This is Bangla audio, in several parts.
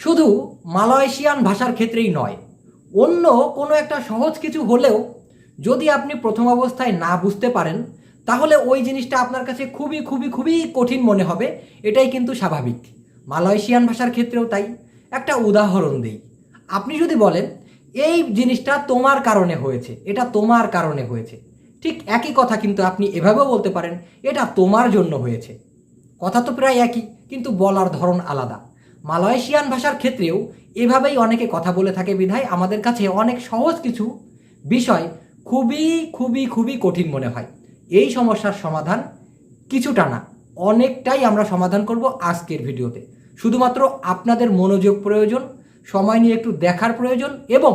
শুধু মালয়েশিয়ান ভাষার ক্ষেত্রেই নয়, অন্য কোনো একটা সহজ কিছু হলেও যদি আপনি প্রথম অবস্থায় না বুঝতে পারেন, তাহলে ওই জিনিসটা আপনার কাছে খুবই খুবই খুবই কঠিন মনে হবে। এটাই কিন্তু স্বাভাবিক। মালয়েশিয়ান ভাষার ক্ষেত্রেও তাই। একটা উদাহরণ দিই। আপনি যদি বলেন, এই জিনিসটা তোমার কারণে হয়েছে, এটা তোমার কারণে হয়েছে। ঠিক একই কথা কিন্তু আপনি এভাবেও বলতে পারেন, এটা তোমার জন্য হয়েছে। কথা তো প্রায় একই, কিন্তু বলার ধরন আলাদা। মালয়েশিয়ান ভাষার ক্ষেত্রেও এভাবেই অনেকে কথা বলে থাকে বিধায় আমাদের কাছে অনেক সহজ কিছু বিষয় খুবই খুবই খুবই কঠিন মনে হয়। এই সমস্যার সমাধান কিছুটা না, অনেকটাই আমরা সমাধান করব আজকের ভিডিওতে। শুধুমাত্র আপনাদের মনোযোগ প্রয়োজন, সময় নিয়ে একটু দেখার প্রয়োজন এবং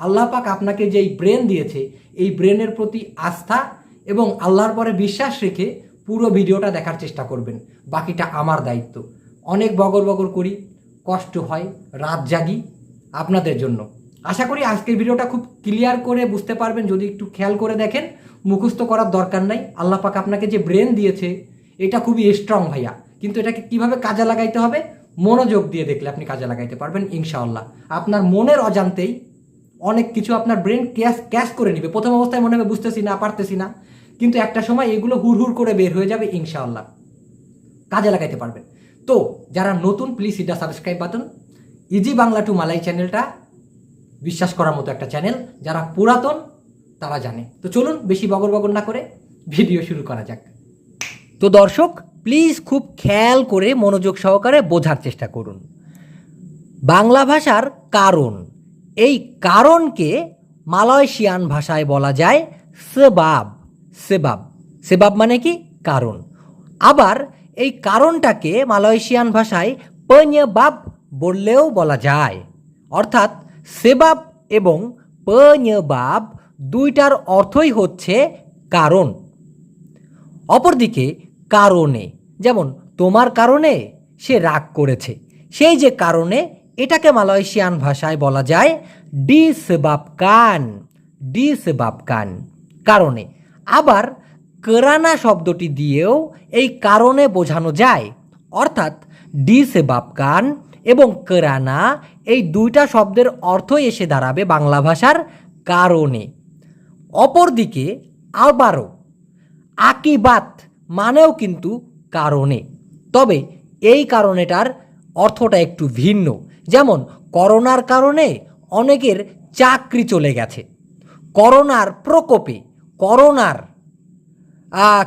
আল্লাহ পাক আপনাকে যেই ব্রেন দিয়েছে, এই ব্রেনের প্রতি আস্থা এবং আল্লাহর পরে বিশ্বাস রেখে পুরো ভিডিওটা দেখার চেষ্টা করবেন। বাকিটা আমার দায়িত্ব। অনেক বগর বগর করি, কষ্ট হয়, রাত জাগি আপনাদের জন্য। আশা করি আজকের ভিডিওটা খুব ক্লিয়ার করে বুঝতে পারবেন, যদি একটু খেয়াল করে দেখেন, মুখস্থ করার দরকার নাই। আল্লাহ পাক আপনাকে যে ব্রেন দিয়েছে, এটা খুবই স্ট্রং ভাইয়া। কিন্তু এটাকে কীভাবে কাজে লাগাইতে হবে? মনোযোগ দিয়ে দেখলে আপনি কাজে লাগাইতে পারবেন, ইনশাআল্লাহ। আপনার মনের অজান্তেই অনেক কিছু আপনার ব্রেন ক্যাশ ক্যাশ করে নিবে। প্রথম অবস্থায় মনে হবে বুঝতেছি না, পারতেছি না। কিন্তু একটা সময় এগুলো হুড় হুড় করে বের হয়ে যাবে, ইনশাআল্লাহ। কাজে লাগাইতে পারবেন। তো যারা নতুন প্লিজ ইটা subscribe button easy Bangla two মালাই চ্যানেলটা বিশ্বাস করার মতো একটা চ্যানেল যারা পুরাতন, তারা জানে। তো চলুন, বেশি বগর বগর না করে ভিডিও শুরু করা যাক। তো দর্শক প্লিজ খুব খেয়াল করে মনোযোগ সহকারে বোঝার চেষ্টা করুন। বাংলা ভাষার কারণ। এই কারণকে মালয়েশিয়ান ভাষায় বলা যায় সেবাব। সেবাব। সেবাব মানে কি? কারণ। আবার এই কারণটাকে মালয়েশিয়ান ভাষায় পঞ্যবাব বললেও বলা যায়। অর্থাৎ সেবাব এবং পঞ্যবাব দুইটার অর্থই হচ্ছে কারণ। অপরদিকে কারণে, যেমন তোমার কারণে সে রাগ করেছে, সেই যে কারণে এটাকে মালয়েশিয়ান ভাষায় বলা যায় ডিসবাবকান ডিসবাবকান। কারণে আবার কেরানা শব্দটি দিয়েও এই কারণে বোঝানো যায়। অর্থাৎ ডিসবাবকান এবং কেরানা এই দুইটা শব্দের অর্থই এসে দাঁড়াবে বাংলা ভাষার কারণে। অপরদিকে আবারও আকিবাত মানেও কিন্তু কারণে। তবে এই কারণেটার অর্থটা একটু ভিন্ন। যেমন, করোনার কারণে অনেকের চাকরি চলে গেছে। করোনার প্রকোপে, করোনার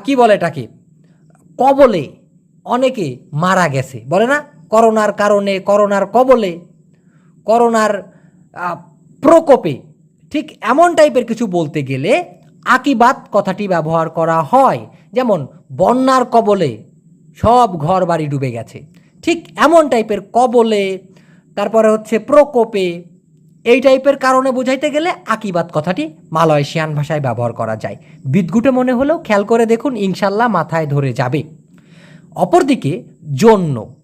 কি বলে এটাকে? কবলে অনেকে মারা গেছে। বলে না? করোনার কারণে, করোনার কবলে, করোনার প্রকোপে। ঠিক এমন টাইপের কিছু বলতে গেলে আকিবাত কথাটি ব্যবহার করা হয়। যেমন, বন্যার কবলে সব ঘর বাড়ি ডুবে গেছে। ঠিক এমন টাইপের কবলে, তারপরে হচ্ছে প্রকোপে এই টাইপের কারণে বোঝাইতে গেলে আকিবাত কথাটি মালয়েশিয়ান ভাষায় ব্যবহার করা যায়। বিদঘুটে মনে হলেও খেয়াল করে দেখুন ইনশাল্লাহ মাথায় ধরে যাবে। অপরদিকে, জন্য।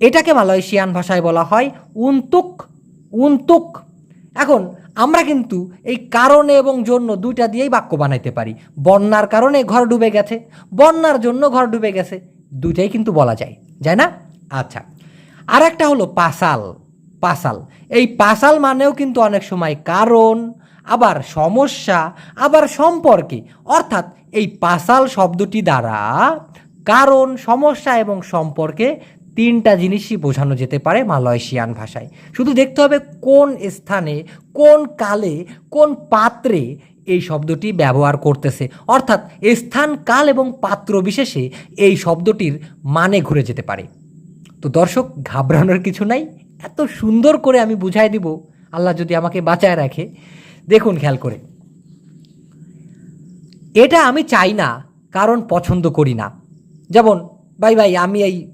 এটাকে মালয়েশিয়ান ভাষায় বলা হয় উন্তুক উন্তুক। এখন, আমরা কিন্তু এই কারণে এবং জন্য দুইটা দিয়েই বাক্য বানাইতে পারি। বন্যার কারণে ঘর ডুবে গেছে, বন্যার জন্য ঘর ডুবে গেছে, দুইটাই কিন্তু বলা যায়। যায় না? আচ্ছা। আর একটা হলো পাসাল। পাসাল। এই পাসাল মানেও কিন্তু অনেক সময় কারণ, আবার সমস্যা, আবার সম্পর্কে। অর্থাৎ এই পাসাল শব্দটি দ্বারা কারণ, সমস্যা এবং সম্পর্কে তিনটা জিনিসই বোঝানো যেতে পারে মালয়েশিয়ান ভাষায়। শুধু দেখতে হবে কোন স্থানে, কোন কালে, কোন পাত্রে এই শব্দটি ব্যবহার করতেছে। অর্থাৎ স্থান, কাল এবং পাত্র বিশেষে এই শব্দটির মানে ঘুরে যেতে পারে। তো দর্শক, ঘাবড়ানোর কিছু নাই। এত সুন্দর করে আমি বুঝাই দিব, আল্লাহ যদি আমাকে বাঁচায় রাখে। দেখুন খেয়াল করে। এটা আমি চাই না, কারণ পছন্দ করি না। যেমন, ভাই ভাই, আমি এই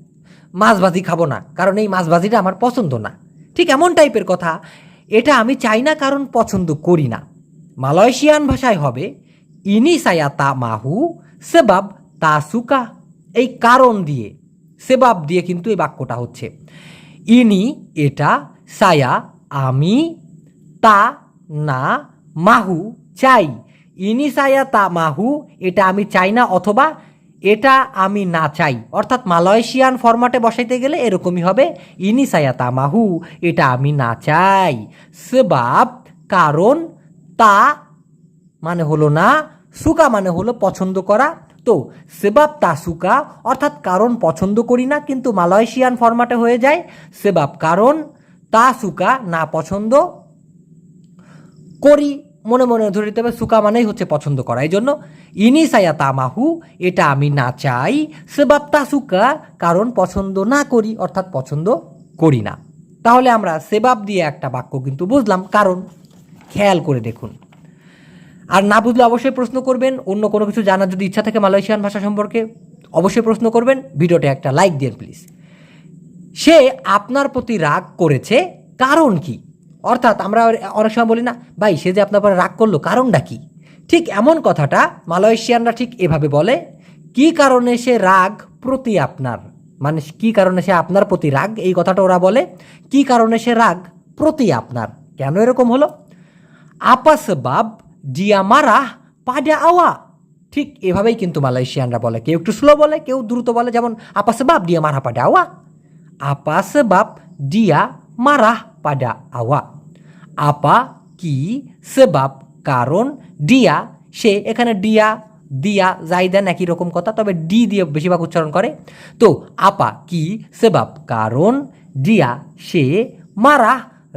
মাছ ভাজি খাব না, কারণ এই মাছ ভাজিটা আমার পছন্দ না। ঠিক এমন টাইপের কথা। এটা আমি চাই না, কারণ পছন্দ করি না। মালয়েশিয়ান ভাষায় হবে, ইনি সায়া তা মাহু সেবাব তা সুকা। এই কারণ দিয়ে, সেবাব দিয়ে কিন্তু এই বাক্যটা হচ্ছে। ইনি এটা সায়া আমি তা না মাহু চাই। ইনি সায়া তা মাহু, এটা আমি চাই না অথবা এটা আমি না চাই। অর্থাৎ মালয়েশিয়ান ফরম্যাটে বসাইতে গেলে এরকমই হবে। ইনি সায়া তামাহু এটা আমি না চাই। সেবাব, কারণ তা মানে হলো না, সুকা মানে হলো পছন্দ করা তো সেবাব তা সুকা অর্থাৎ কারণ পছন্দ করি না, কিন্তু মালয়েশিয়ান ফরম্যাটে হয়ে যায়। সেবাব কারণ তা সুকা না পছন্দ করি, মনে মনে ধরে নিতে হবে, সুকা মানেই হচ্ছে পছন্দ করা। এই জন্য ইনি সায়া তামাহু, এটা আমি না চাই। সেবাব তা সুকা কারণ পছন্দ না করি, অর্থাৎ পছন্দ করি না। তাহলে আমরা সেবাব দিয়ে একটা বাক্য কিন্তু বুঝলাম, কারণ খেয়াল করে দেখুন। আর না বুঝলে অবশ্যই প্রশ্ন করবেন। অন্য কোনো কিছু জানার যদি ইচ্ছা থাকে মালয়েশিয়ান ভাষা সম্পর্কে, অবশ্যই প্রশ্ন করবেন। ভিডিওতে একটা লাইক দিন প্লিজ। সে আপনার প্রতি রাগ করেছে কারণ কি? অর্থাৎ আমরা অনেক সময় বলি না, ভাই, সে যে আপনার রাগ করল কারণটা কি? ঠিক এমন কথাটা মালয়েশিয়ানরা ঠিক এভাবে বলে, কি কারণে সে রাগ প্রতি আপনার? মানে কি কারণে সে আপনার প্রতি রাগ? এই কথাটা ওরা বলে, কি কারণে সে রাগ প্রতি আপনার? কেন এরকম হলো? apa sebab dia marah pada awak. ঠিক এভাবেই কিন্তু মালয়েশিয়ানরা বলে। কেউ একটু স্লো বলে, কেউ দ্রুত বলে। যেমন, apa sebab dia marah pada awak? Apa sebab dia marah pada আওয়া আপা কি sebab কারণ দিয়া সে এখানে দিয়া দিয়া জাইদান একই রকম কথা তবে ডি দিয়ে বেশিরভাগ উচ্চারণ করে তো আপা কি সেবাব কারণ দিয়া সে মারা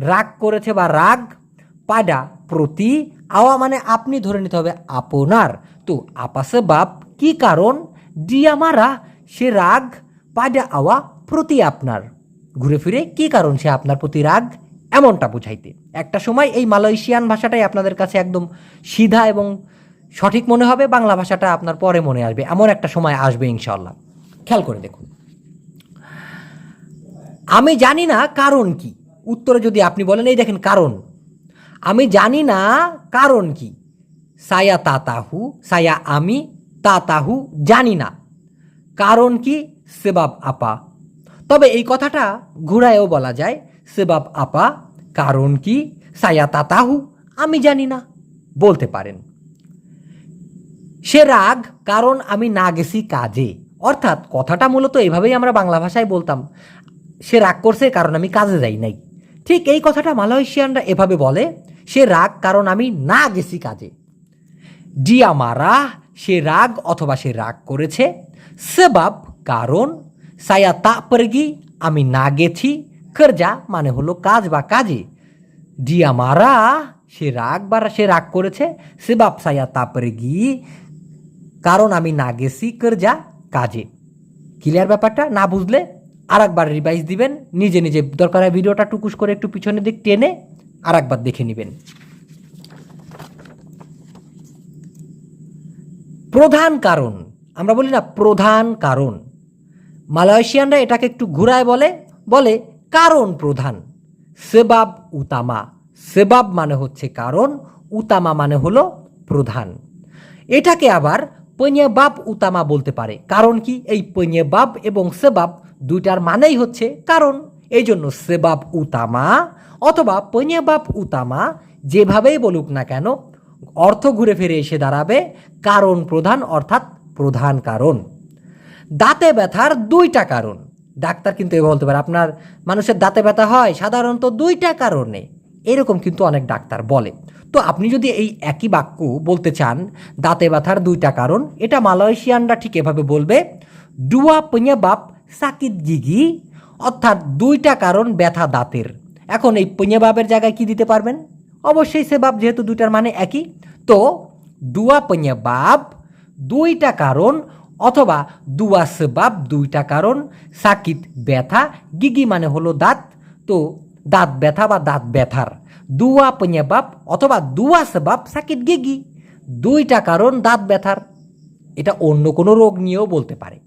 রাগ করেছে বা রাগ পাডা প্রতি আওয়া মানে আপনি ধরে নিতে হবে আপনার। তো আপাসে বাপ, কি কারণ? দিয়া মারা, সে রাগ পাডা আওয়া প্রতি আপনার। ঘুরে ফিরে, কি কারণ সে আপনার প্রতি রাগ? এমনটা বুঝাইতে। একটা সময় এই মালয়েশিয়ান ভাষাটাই আপনাদের কাছে একদম সিধা এবং সঠিক মনে হবে, বাংলা ভাষাটা আপনার পরে মনে আসবে। এমন একটা সময় আসবে ইনশাল্লাহ খেয়াল করে দেখুন। আমি জানি না কারণ কি। উত্তরে যদি আপনি বলেন, এই দেখেন কারণ। আমি জানি না কারণ কি। সায়া তাতাহু, সায়া আমি, তাতাহু জানি না। কারণ কি? সেবাব আপা। তবে এই কথাটা ঘুরায়ও বলা যায়, সেবাব আপা, কারণ কি? সায়া তাতাহু, আমি জানি না, বলতে পারেন। সে রাগ, কারণ আমি না গেছি কাজে। অর্থাৎ কথাটা মূলত এভাবেই আমরা বাংলা ভাষায় বলতাম। সে রাগ করছে, কারণ আমি কাজে যাই নাই। ঠিক এই কথাটা মালয়েশিয়ানরা এভাবে বলে, সে রাগ, কারণ আমি না গেছি কাজে। ডিয়া মারা, সে রাগ অথবা সে রাগ করেছে। সেবাব, কারণ, সায়া তা পরগি, আমি না গেছি। করজা মানে হলো কাজ বা কাজে। ডিয়া মারা, সে রাগ বা সে রাগ করেছে। সেবাব, সায়া তা পরগি, কারণ আমি না গেছি করজা কাজে। ক্লিয়ার ব্যাপারটা? না বুঝলে? আর একবার রিভাইজ দিবেন, নিজে নিজে দরকার হয় ভিডিওটা টুকুস করে একটু পিছনের দিক টেনে আর একবার দেখে নেবেন। প্রধান কারণ, আমরা বলি না প্রধান কারণ। মালয়েশিয়ানরা এটাকে একটু ঘুরায় বলে বলে কারণ প্রধান। সেবাব উতামা। সেবাব মানে হচ্ছে কারণ, উতামা মানে হলো প্রধান। এটাকে আবার বাপ উতামা বলতে পারে। কারণ কি? এই বাপ এবং সেবাব দুইটার মানেই হচ্ছে কারণ। এই জন্য সেবাব উতামা অথবা বাপ উতামা যেভাবেই বলুক না কেন, অর্থ ঘুরে ফিরে এসে দাঁড়াবে কারণ প্রধান অর্থাৎ প্রধান কারণ। দাঁতে ব্যথার দুইটা কারণ। ডাক্তার কিন্তু এ বলতে পারে, আপনার মানুষের দাঁতে ব্যথা হয় সাধারণত দুইটা কারণে। এরকম কিন্তু অনেক ডাক্তার বলে। তো আপনি যদি এই একই বাক্য বলতে চান, দাঁতে ব্যথার দুইটা কারণ, এটা মালয়েশিয়ানরা ঠিক এভাবে বলবে ডুয়া বাপ সাকিত গিগি অর্থাৎ দুইটা কারণ ব্যথা দাঁতের। এখন এই বাপের জায়গায় কি দিতে পারবেন? অবশ্যই সে বাপ যেহেতু দুইটার মানে একই, তো দুয়া বাপ দুইটা কারণ অথবা দুয়া সেবাব দুইটা কারণ সাকিত ব্যথা গিগি মানে হলো দাঁত, তো দাঁত ব্যথা বা দাঁত ব্যথার। দুয়া বাপ অথবা দুয়া সেবাব সাকিত গিগি দুইটা কারণ দাঁত ব্যথার। এটা অন্য কোনো রোগ নিয়েও বলতে পারে।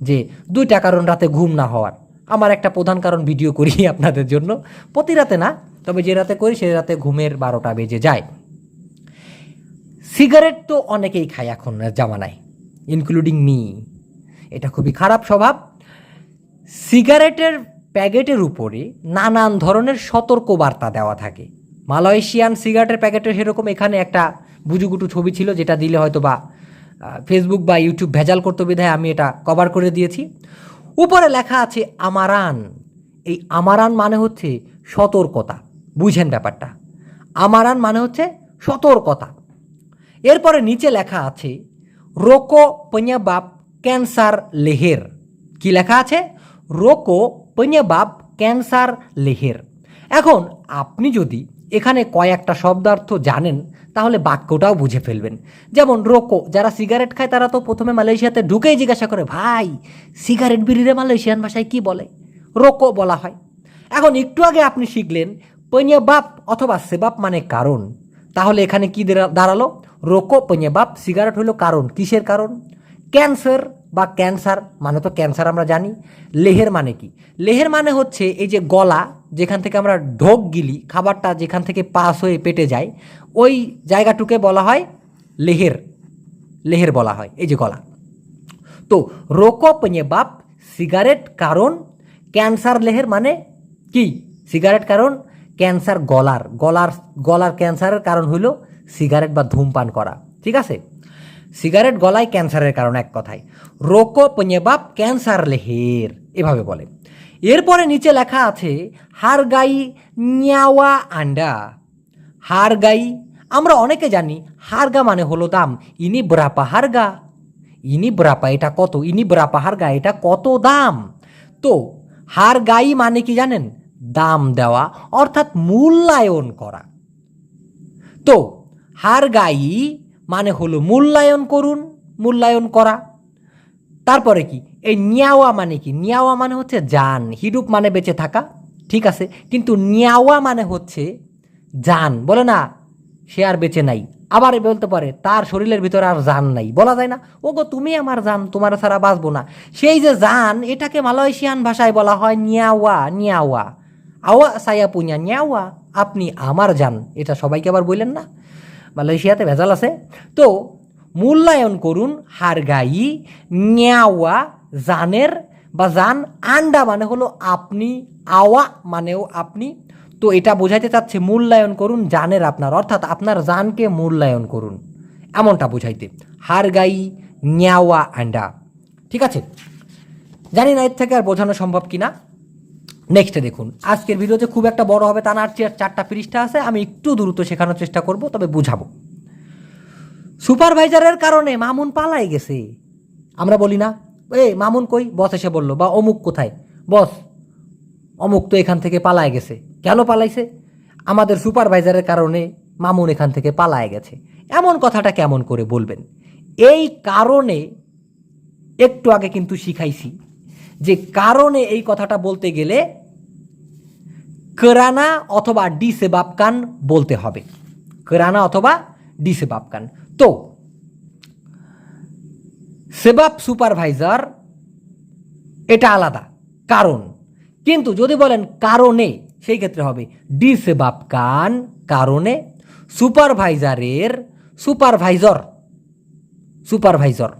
যে দুইটা কারণ রাতে ঘুম না হওয়ার। আমার একটা প্রধান কারণ ভিডিও করি আপনাদের জন্য। প্রতি রাতে না, তবে যে রাতে করি সে রাতে ঘুমের বারোটা বেজে যায়। সিগারেট তো অনেকেই খায় এখন জামানায় ইনক্লুডিং মি এটা খুবই খারাপ স্বভাব। সিগারেটের প্যাকেটের উপরে নানান ধরনের সতর্ক বার্তা দেওয়া থাকে। মালয়েশিয়ান সিগারেটের প্যাকেটে সেরকম এখানে একটা বুজুগুটু ছবি ছিল, যেটা দিলে হয়তো বা ফেসবুক বা ইউটিউব ভেজাল করতে বিধায় আমি এটা কভার করে দিয়েছি। উপরে লেখা আছে আমারান। এই আমারান মানে হচ্ছে সতর্কতা। বুঝেন ব্যাপারটা। আমারান মানে হচ্ছে সতর্কতা। এরপরে নিচে লেখা আছে, রোকো পঞ্জাবাব ক্যান্সার লেহের। কি লেখা আছে? রোকো পঞ্জাবাব ক্যান্সার লেহের। এখন আপনি যদি এখানে কয়েকটা শব্দার্থ জানেন তাহলে বাক্যটাও বুঝে ফেলবেন। যেমন রোকো, যারা সিগারেট খায় তারা তো প্রথমে মালয়েশিয়াতে ঢুকেই জিজ্ঞাসা করে, ভাই, সিগারেট বিড়িরে মালয়েশিয়ান ভাষায় কি বলে? রোকো বলা হয়। এখন একটু আগে আপনি শিখলেন পঞ্জাবাব অথবা সেবাপ মানে কারণ। তাহলে এখানে কি দাঁড়াল? রোকো পঞ্জাবাব সিগারেট হলো কারণ। কিসের কারণ? ক্যান্সার বা ক্যান্সার মানে তো ক্যান্সার আমরা জানি। লেহের মানে কি? লেহের মানে হচ্ছে এই যে গলা, যেখান থেকে আমরা ঢোক গিলি, খাবারটা যেখান থেকে পাস হয়ে পেটে যায় ওই জায়গাটুকে বলা হয় লেহের লেহের বলা হয়, এই যে গলা। তো রোকো পঞ্জাবাব সিগারেট কারণ, ক্যান্সার লেহের মানে কি? সিগারেট কারণ, ক্যান্সার গলার গলার গলার ক্যান্সারের কারণ হইল সিগারেট বা ধূমপান করা, ঠিক আছে? সিগারেট গলায় ক্যান্সারের কারণ এক কথায়। রোকো পঞ্জাবাব ক্যান্সার লেহের, এভাবে বলে। এরপরে নিচে লেখা আছে, হারগাই নিয়াওয়া আন্ডা হারগাই আমরা অনেকে জানি হারগা মানে হলো দাম। ইনি ব্রাপা হারগা। ইনি ব্রাপা, এটা কত? ইনি ব্রাপা হারগা, এটা কত দাম? তো হার গাই মানে কি জানেন? দাম দেওয়া, অর্থাৎ মূল্যায়ন করা। তো হার গাই মানে হলো মূল্যায়ন করুন, মূল্যায়ন করা। তারপরে কি? এই নিয়াওয়া মানে কি? নিয়াওয়া মানে হচ্ছে জান হিডুপ মানে বেঁচে থাকা, ঠিক আছে? কিন্তু নিয়াওয়া মানে হচ্ছে জান, বলে না, সে আর বেঁচে নাই। আবার বলতে পারে, তার শরীরের ভিতরে আর জান নাই। বলা যায় না ও গো তুমি আমার জান, তোমার ছাড়া বাঁচবো না। সেই যে জান, এটাকে মালয়েশিয়ান ভাষায় বলা হয় নিয়াওয়া নিয়াওয়া। আওয়া সায়া পুনিয়া, নিয়াওয়া, আপনি আমার জান। এটা সবাইকে আবার বললেন না? মালয়েশিয়াতে ভেজাল আছে। তো মূল্যায়ন করুন, হারগাই, নিয়াওয়া, জানের বা জান, আন্ডা মানে হলো আপনি, আওয়া মানেও আপনি তো এটা বোঝাইতে চাচ্ছে মূল্যায়ন করুন জানের আপনার, অর্থাৎ আপনার জানকে মূল্যায়ন করুন। এমনটা বোঝাইতে। হারগাই, নিয়াওয়া অ্যান্ডা ঠিক আছে? জানি না এর থেকে আর বোঝানো সম্ভব কি না নেক্সটে দেখুন। আজকের ভিডিওতে খুব একটা বড় হবে তা না, আর চার- চারটা পৃষ্ঠা আছে, আমি একটু দ্রুত শেখানোর চেষ্টা করব, তবে বুঝাবো। সুপারভাইজারের কারণে মামুন পালাই গেছে। আমরা বলি না এ মামুন কই? বস এসে বলল, বা অমুক কোথায়? বস অমুক তো এখান থেকে পালায় গেছে। কেন পালাইছে? আমাদের সুপারভাইজারের কারণে মামুন এখান থেকে পালায় গেছে। এমন কথাটা কেমন করে বলবেন? এই কারণে একটু আগে কিন্তু শিখাইছি যে কারণে এই কথাটা বলতে গেলে কেরানা অথবা ডিসেবাবকান বলতে হবে। কেরানা অথবা ডিসেবাবকান। তো, সেবাব সুপারভাইজার এটা আলাদা। কারণ কিন্তু যদি বলেন কারণে, সেই ক্ষেত্রে হবে ডিসেবাবকান কারণে সুপারভাইজারের সুপারভাইজর সুপারভাইজর।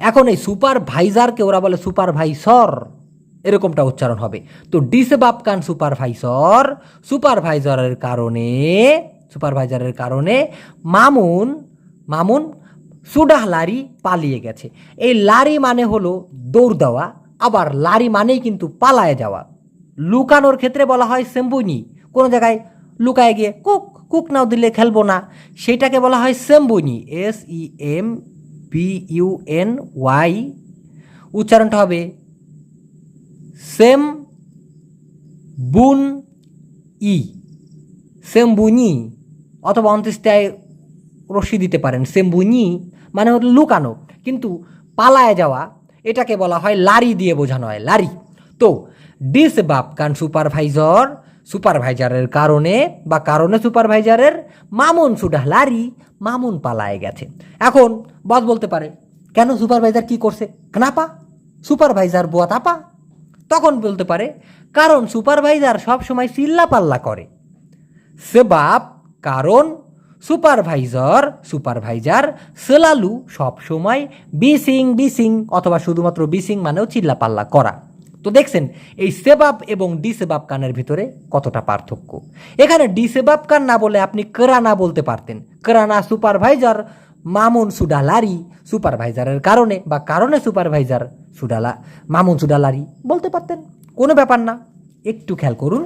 এখন এই সুপারভাইজারকে ওরা বলে সুপারভাইসর, এরকমটা উচ্চারণ হবে। তো ডিসেবাবকান সুপারভাইসর, সুপারভাইজারের কারণে সুপারভাইজারের কারণে মামুন মামুন সুডাহ লারি পালিয়ে গেছে। এই লারি মানে হলো দৌড় দেওয়া আবার লারি মানেই কিন্তু পালায় যাওয়া। লুকানোর ক্ষেত্রে বলা হয় সেম্বুনি। কোনো জায়গায় লুকায় গিয়ে কুক কুক নাও দিলে খেলব না। সেটাকে বলা হয় সেম্বুনি। S E M B U N Y উচ্চারণটা হবে সেম বুন ই সেম্বুনি অথবা অন্ত্যেষ্টায় রশি দিতে পারেন। সেম্বুনি মানে হলো লুকানো। কিন্তু পালায় যাওয়া এটাকে বলা হয় লারি দিয়ে বোঝানো হয়, লারি। তো ডিস বাপকান সুপারভাইজার সুপারভাইজারের কারণে বা কারণে সুপারভাইজারের মামুন সুডা লারি, মামুন পালায় গেছে। এখন বস বলতে পারে, কেন সুপারভাইজার কি করছে? কনাপা? সুপারভাইজার বুয়া তাপা? তখন বলতে পারে, কারণ সুপারভাইজার সবসময় চিল্লা পাল্লা করে। সে বাপ কারণ সুপারভাইজার সুপারভাইজার সেলালু সবসময় বিসিং বিসিং অথবা শুধুমাত্র বিসিং মানেও চিল্লাপাল্লা করা। তো দেখছেন, এই সেবাব এবং ডিসেবাব কানের ভিতরে কতটা পার্থক্য। এখানে ডিসেবাব কান না বলে আপনি কেরানা বলতে পারতেন। কেরানা সুপারভাইজার, মামুন সুডালারি সুপারভাইজারের কারণে বা কারণে সুপারভাইজার সুডালা, মামুন সুডালারি বলতে পারতেন। কোনো ব্যাপার না, একটু খেয়াল করুন।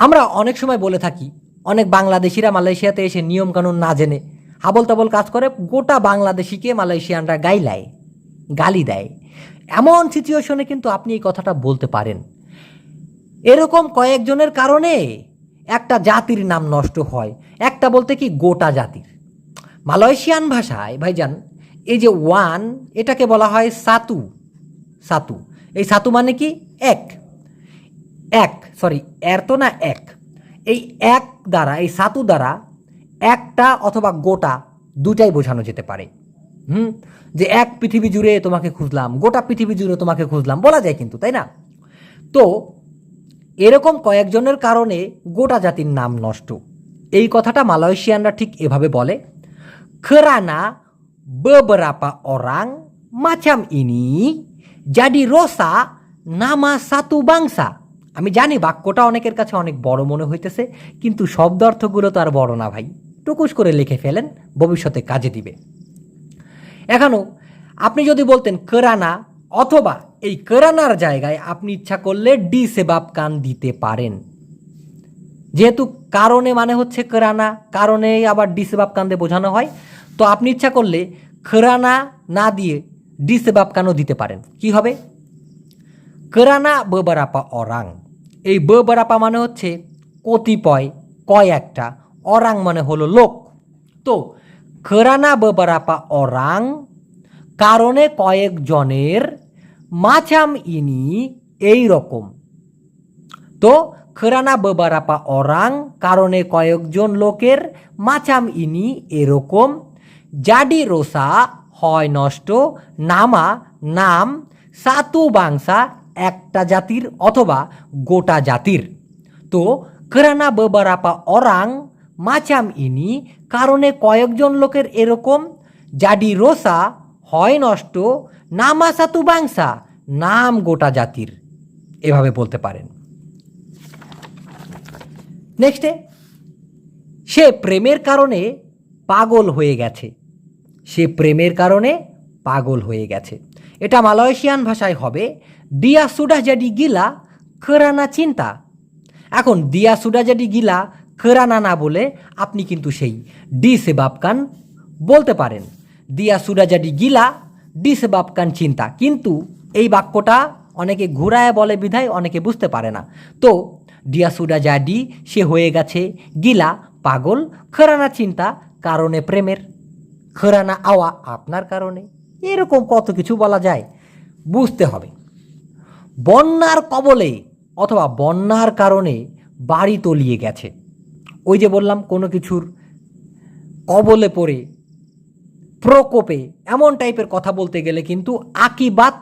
আমরা অনেক সময় বলে থাকি, অনেক বাংলাদেশিরা মালয়েশিয়াতে এসে নিয়মকানুন না জেনে হাবল তাবল কাজ করে, গোটা বাংলাদেশিকে মালয়েশিয়ানরা গাইলায় গালি দেয়। এমন সিচুয়েশনে কিন্তু আপনি এই কথাটা বলতে পারেন। এরকম কয়েকজনের কারণে একটা জাতির নাম নষ্ট হয়, একটা বলতে কি গোটা জাতির। মালয়েশিয়ান ভাষায়, ভাইজান, এই যে ওয়ান, এটাকে বলা হয় সাতু সাতু। এই সাতু মানে কি? এক। এক সরি এর তো না এক। এই এক দ্বারা, এই সাতু দ্বারা একটা অথবা গোটা দুটাই বোঝানো যেতে পারে। হুম? যে এক পৃথিবী জুড়ে তোমাকে খুঁজলাম, গোটা পৃথিবী জুড়ে তোমাকে খুঁজলাম, বলা যায় কিন্তু, তাই না? তো এরকম কয়েকজনের কারণে গোটা জাতির নাম নষ্ট। এই কথাটা মালয়েশিয়ানরা ঠিক এভাবে বলে। kerana beberapa orang macam ini jadi rosak nama satu bangsa আমি জানি বাক্যটা অনেকের কাছে অনেক বড় মনে হইতেছে, কিন্তু শব্দ অর্থগুলো তো আর বড় না ভাই। টুকুস করে লিখে ফেলেন, ভবিষ্যতে কাজে দিবে। এখনও আপনি যদি বলতেন কেরানা, অথবা এই কেরানার জায়গায় আপনি ইচ্ছা করলে ডি সেবাব কান দিতে পারেন। যেহেতু কারণে মানে হচ্ছে কেরানা কারণে আবার ডি সেবাব কান্দে বোঝানো হয়, তো আপনি ইচ্ছা করলে খেরানা না দিয়ে ডি সেবাব কানও দিতে পারেন। কি হবে? কেরানা বেবারাপা অরাং এই বেবারাপা মানে হচ্ছে কতিপয় কয়েকটা অরাং মানে হলো লোক তো খেরানা বেবারাপা অরাং কারণে কয়েকজনের মাছাম ইনি এই রকম তো খেরানা বেবারাপা অরাং কারণে কয়েকজন লোকের মাছাম ইনি এরকম জাডি রোসা হয় নষ্ট নামা নাম সাতু বাংসা একটা জাতির অথবা গোটা জাতির। তো, কেরানা বেবারাপা অরাং মাচাম ইনি, কারণে কয়েকজন লোকের এরকম জাডি রোসা, হয় নষ্ট, নামা সাতু বাংসা, নাম গোটা জাতির। এভাবে বলতে পারেন। নেক্সটে সে প্রেমের কারণে পাগল হয়ে গেছে। সে প্রেমের কারণে পাগল হয়ে গেছে। এটা মালয়েশিয়ান ভাষায় হবে দিয়া সুডা জাডি গিলা খেরানা চিন্তা এখন দিয়া সুডা জাডি গিলা খেরানা না বলে আপনি কিন্তু সেই ডি সে বাপকান বলতে পারেন। দিয়া সুডা জাডি গিলা ডি সে বাপকান চিন্তা কিন্তু, এই বাক্যটা অনেকে ঘুরায় বলে বিধায়, অনেকে বুঝতে পারে না। তো ডিয়া সুডা জাডি সে হয়ে গেছে গিলা পাগল খেরানা চিন্তা কারণে প্রেমের। খেরানা আওয়া আপনার কারণে। এরকম কত কিছু বলা যায়। বুঝতে হবে। বন্যার কবলে অথবা বন্যার কারণে বাড়ি তলিয়ে গেছে। ওই যে বললাম, কোনো কিছুর কবলে পড়ে, প্রকোপে, এমন টাইপের কথা বলতে গেলে কিন্তু আকিবাত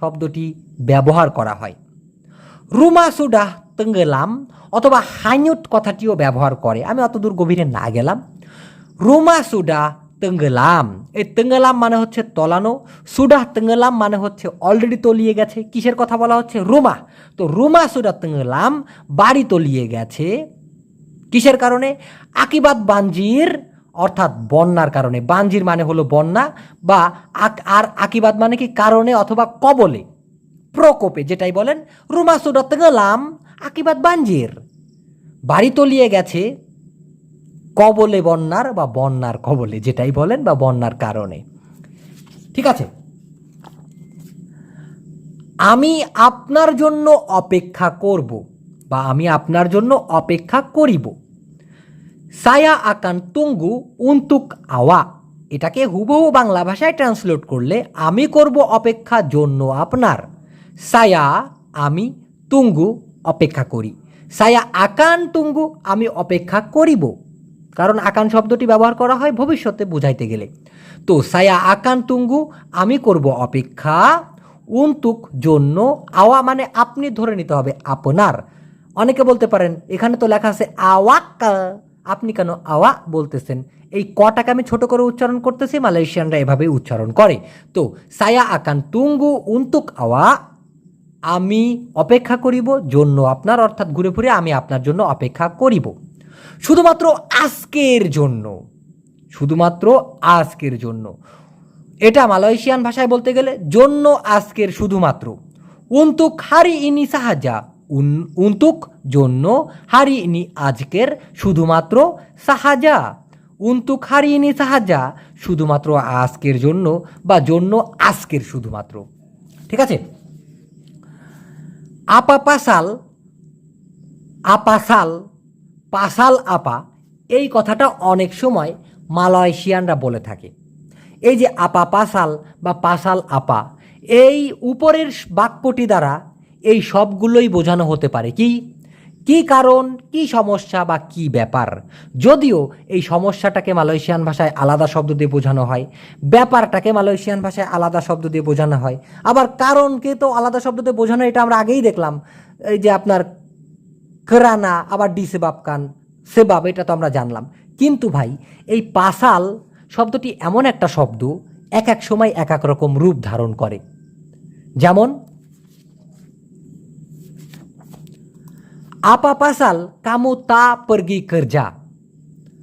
শব্দটি ব্যবহার করা হয়। রুমা সুডা তেঙ্গেলাম অথবা হাইনুট কথাটিও ব্যবহার করে। আমি অতদূর গভীরে না গেলাম। রুমা সুডা তেঙ্গেলাম। এই তেঙ্গেলাম মানে হচ্ছে তলানো। সুডা তেঙ্গেলাম মানে হচ্ছে অলরেডি তলিয়ে গেছে। কিসের কথা বলা হচ্ছে? রুমা। তো রুমা সুডা তেঙ্গেলাম বাড়ি তলিয়ে গেছে। কিসের কারণে? আকিবাদ বাঞ্জির অর্থাৎ বন্যার কারণে। বাঞ্জির মানে হলো বন্যা বা আর আকিবাদ মানে কি কারণে অথবা কবলে? প্রকোপে যেটাই বলেন। রুমা সুডা গেলাম আকিবাদ বাঞ্জির বাড়ি তলিয়ে গেছে। কবলে বন্যার বা বন্যার কবলে, যেটাই বলেন বা বন্যার কারণে। ঠিক আছে? আমি আপনার জন্য অপেক্ষা করব বা আমি আপনার জন্য অপেক্ষা করিব। সায়া আকান তুঙ্গু উন্তুক আওয়া। এটাকে হুবহু বাংলা ভাষায় ট্রান্সলেট করলে, আমি করব অপেক্ষা জন্য আপনার। সায়া, আমি তুঙ্গু অপেক্ষা করি। সায়া আকান তুঙ্গু, আমি অপেক্ষা করিব। কারণ আকান শব্দটি ব্যবহার করা হয় ভবিষ্যতে বুঝাইতে গেলে। তো সায়া আকান তুঙ্গু, আমি করব অপেক্ষা। উন্তুক জন্য আওয়া মানে আপনি ধরে নিতে হবে আপনার। অনেকে বলতে পারেন, এখানে তো লেখা আছে আওয়াক্কা। আপনি কেন আওয়া বলতেছেন? এই কটাকে আমি ছোট করে উচ্চারণ করতেছি, মালয়েশিয়ানরা এভাবে উচ্চারণ করে। তো সায়া আকান তুঙ্গু, উন্তুক আওয়া, আমি অপেক্ষা করিব, জন্য আপনার, অর্থাৎ ঘুরে ফিরে আমি আপনার জন্য অপেক্ষা করিব। শুধুমাত্র আজকের জন্য, শুধুমাত্র আজকের জন্য। এটা মালয়েশিয়ান ভাষায় বলতে গেলে জন্য আজকের শুধুমাত্র। উন্তুক হারি ইনি সাহায্যা উন্তুক জন্য হারি ইনি আজকের শুধুমাত্র সাহায্যা উন্তুক হারি ইনি সাহায্যা শুধুমাত্র আজকের জন্য বা জন্য আজকের শুধুমাত্র। ঠিক আছে? আপা পাসাল আপাসাল পাসাল আপা এই কথাটা অনেক সময় মালয়েশিয়ানরা বলে থাকে। এই যে আপা পাসাল বা পাসাল আপা, এই উপরের বাক্যটি দ্বারা এই সবগুলোই বোঝানো হতে পারে কি? কি কারণ, কি সমস্যা বা কি ব্যাপার? যদিও এই সমস্যাটাকে মালয়েশিয়ান ভাষায় আলাদা শব্দ দিয়ে বোঝানো হয়, ব্যাপারটাকে মালয়েশিয়ান ভাষায় আলাদা শব্দ দিয়ে বোঝানো হয়। আবার কারণকে তো আলাদা শব্দ দিয়ে বোঝানো, এটা আমরা আগেই দেখলাম। এই যে আপনার কেরানা আবার ডি সেবাবকান সেবাব এটা তো আমরা জানলাম। কিন্তু ভাই, এই পাসাল শব্দটি এমন একটা শব্দ, এক এক সময় এক এক রকম রূপ ধারণ করে। যেমন, আপা পাসাল কামু তা পর্গি করজা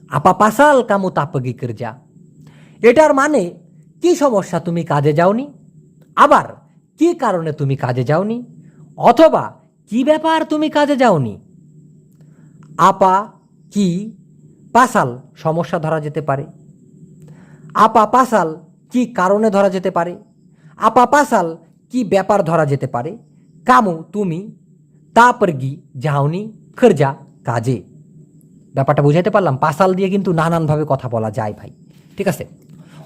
আপা পাসাল কামু তা পর্গি করজা এটার মানে কি সমস্যা তুমি কাজে যাওনি? আবার, কি কারণে তুমি কাজে যাওনি? অথবা, কি ব্যাপার তুমি কাজে যাওনি? আপা, কি, পাসাল সমস্যা ধরা যেতে পারে। আপা, পাসাল, কি কারণে ধরা যেতে পারে? আপা, পাসাল, কি ব্যাপার ধরা যেতে পারে? কামু, তুমি তারপর গি, যাওনি, খরজা, কাজে। ব্যাপারটা বুঝাইতে পারলাম, পাসাল দিয়ে কিন্তু নানানভাবে কথা বলা যায় ভাই, ঠিক আছে?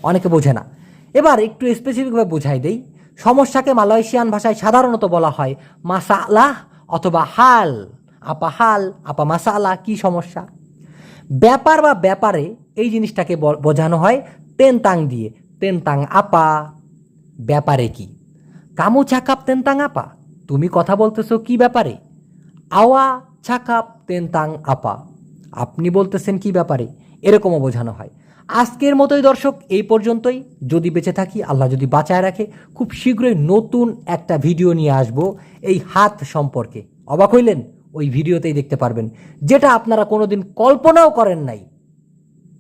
অনেকে বোঝে না। এবার একটু স্পেসিফিকভাবে বোঝাই দেই। সমস্যাকে মালয়েশিয়ান ভাষায় সাধারণত বলা হয় মাসালাহ অথবা হাল। আপা হাল, আপা মাসালা, কি সমস্যা? ব্যাপার বা ব্যাপারে এই জিনিসটাকে বোঝানো হয় তেনতাং দিয়ে। তেনতাং আপা, ব্যাপারে কি? কামু চাকাপ তেনতাং আপা, তুমি কথা বলতেছো কি ব্যাপারে? আওয়া ছাকাপ তেনতাং আপা, আপনি বলতেছেন কি ব্যাপারে? এরকমও বোঝানো হয়। আজকের মতোই দর্শক, এই পর্যন্তই। যদি বেঁচে থাকি, আল্লাহ যদি বাঁচায় রাখে, খুব শীঘ্রই নতুন একটা ভিডিও নিয়ে আসব এই হাত সম্পর্কে। অবাক হইলেন? ওই ভিডিওতেই দেখতে পারবেন। যেটা আপনারা কোনো দিন কল্পনাও করেন নাই।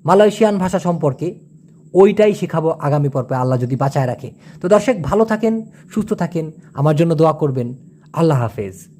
মালয়েশিয়ান ভাষা সম্পর্কে ওইটাই শেখাবো আগামী পর্বে, আল্লাহ যদি বাঁচায় রাখে। তো দর্শক, ভালো থাকেন, সুস্থ থাকেন। আমার জন্য দোয়া করবেন। আল্লাহ হাফেজ।